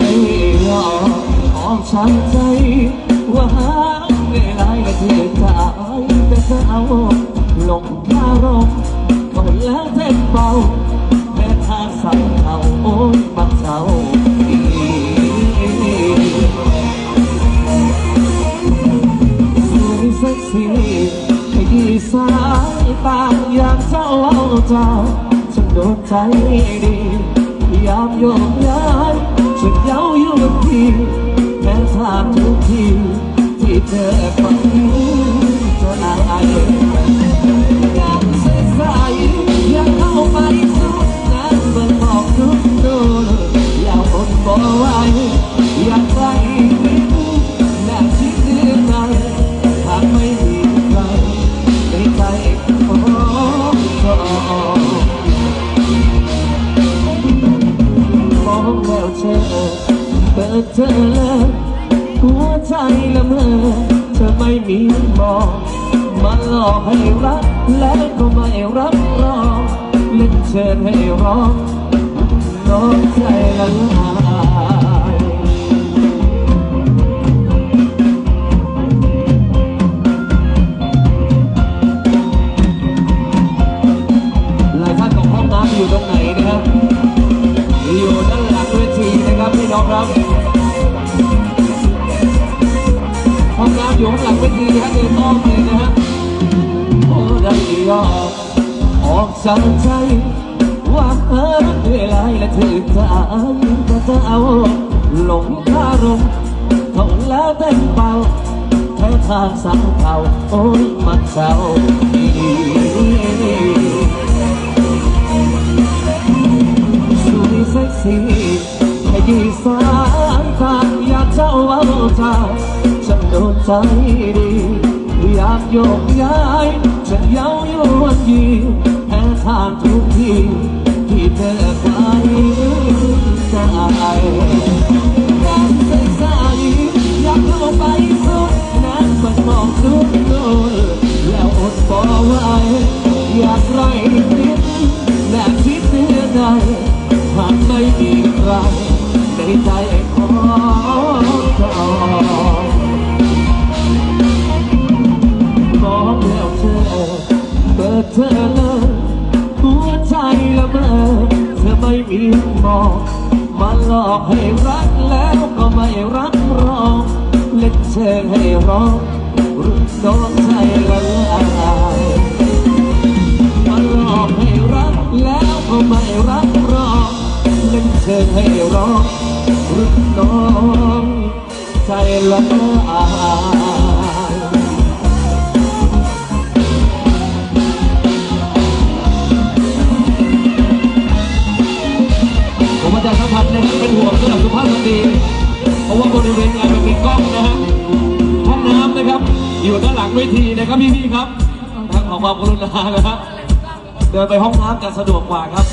ได้รอของฉันใจว่าหาเวลาและเธอจะแต่เธอเอาลงคารมก็แล้วเส้นเบาแม่ทางสั่งเขาโอ้ยมักเศร้าอีสวยเซ็กซี่ให้ดีสายตาอยางเจ้าเอาเจ้าฉันโดนใจดียามโยกย้าย ฉันเย้าอยู่กับที่แม้ทางทุกทีที่เธอไป เธอเลยหัวใจละเมอเธอไม่มีมองมาหลอกให้รักแล้วก็ไม่รับรองเล่นเชิญให้ร้องน้องใจละลายหลายท่านของห้องน้ำอยู่ตรงไหนนะครับอยู่ด้านหลังเวทีนะครับพี่น้องครับ องน้ำอยู่ข้างหลังเวทีฮะเดินอ้อมเลยนะฮะโอ้ได้ยอมออกจากใจว่าเออเวลาและเธอจะก็จะเอาหลงคารมเขาแล้วเต้นเบาแค่ทางสาวเขาโอ้ยมันเศร้าดีสวยเซ็กซี่ให้ดีสายตาอยากเจ้าเอาใจ ฉันโดนใจดีอยากโยกย้ายฉันเย้าโยนยีแพ้ทางทุกทีที่เธอไปใจการใส่ใส่อยากเข้าไปสุดนั้นมันมองทุกตัวแล้วอดบ่ไหวอยากไรคิดและคิดเพื่อใดหากไม่มีใครในใจของเรา เธอเลยหัวใจละเมอเธอไม่มีบอกมาหลอกให้รักแล้วก็ไม่รักรองเล่นเชิงให้ร้องรุ่นโดใจละลายมาหลอกให้รักแล้วก็ไม่รักรองเล่นเชิงให้ร้องรุ่นน้องใจละลาย จะสัมผัสนะเป็นห่วงสำหรับสุภาพสตรีเพราะว่าบริเวณงานมันเป็นกล้องนะฮะห้องน้ำนะครับ อยู่ด้านหลังเวทีนะครับพี่ๆครับทางของความกรุณานะฮะเดินไปห้องน้ำจะสะดวกกว่าครับ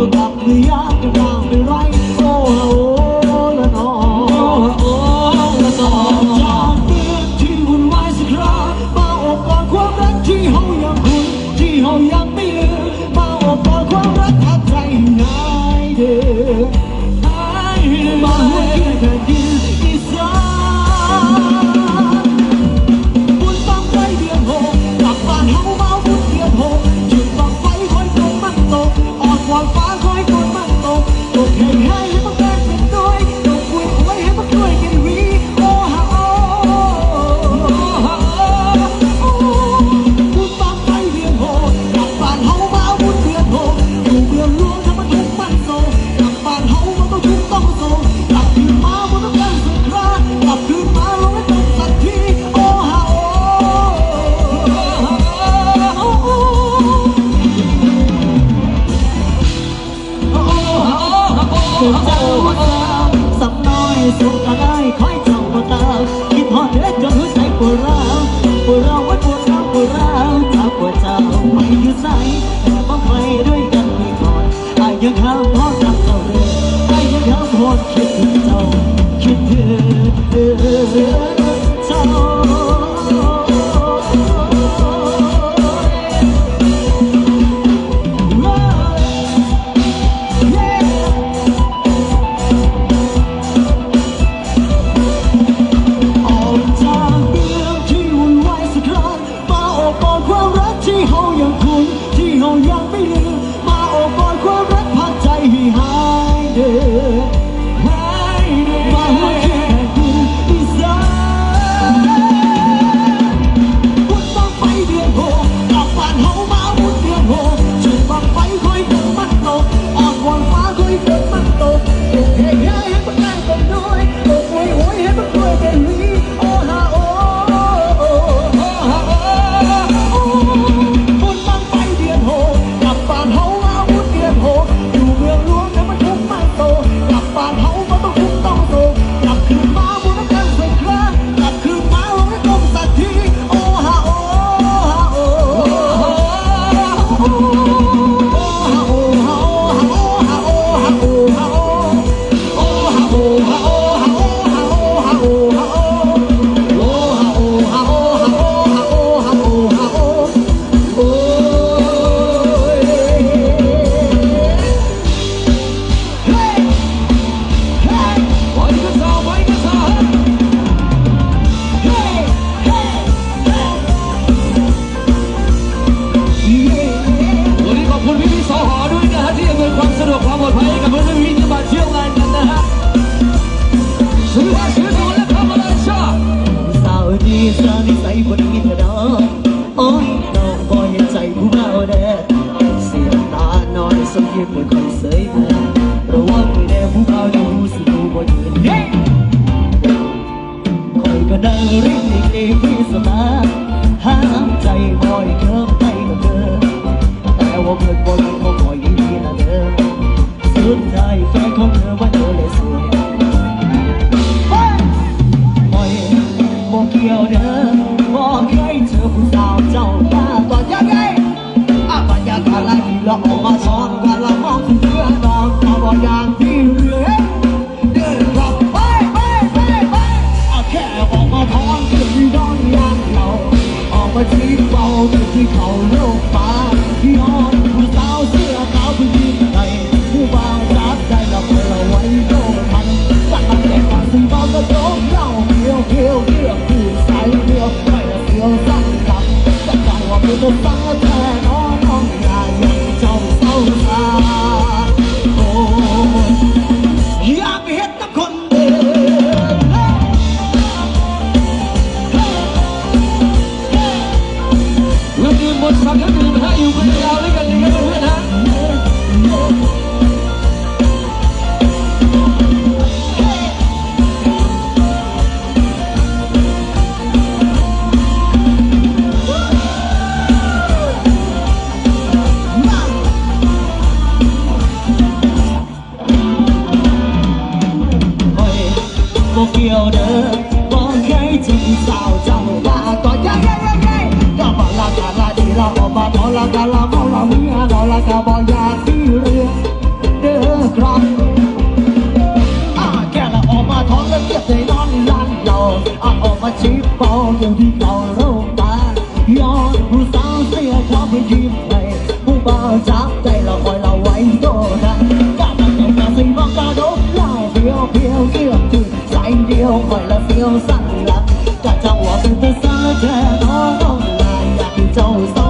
ตัวกลับหรืยังจะวางไปไร Oh. ดูสึกดูบ่ยืนเฮ้คอยก็ดินรีบหลีกเลี่ยงที่สตาห้ามใจบ่อยเคิมไปกับเธอ แต่ว่าเพื่อนบ่ยังบ่คอยดีนะเด้อสุดท้ายแฟนของเธอว่าเธอเลยสวยโอ้ยบอกเกี่ยวเด้อบอกให้เธอผู้สาวเจ้าตาตอนยังไงอาบรรยากาศละที่เราออกมาช้อนกันละมองเพื่อนเราตาบอกอย่างที่ ออกมาบอลากาลาบอลาเมียเราลากาบอยากที่เรือเด้อครับอะแค่ละออกมาท้องแล้วเก็บใจนอนลานเราอะออกมาชี้เป้าอย่างที่เขาโลงตาย้อนผู้สาวเสียความเป็นยิ้มให้ผู้บ่าวจับใจเราคอยเราไว้โตนะกล้ามาเจ้ากาสิบอกก้าดมเล้าเพียวเพียวเกี่ยวจืดใส่เดียวคอยละเฟียวสั่นละกะจังหวะเป็นตัวสาแท้น้องน้องนายอยากให้เจ้าสอง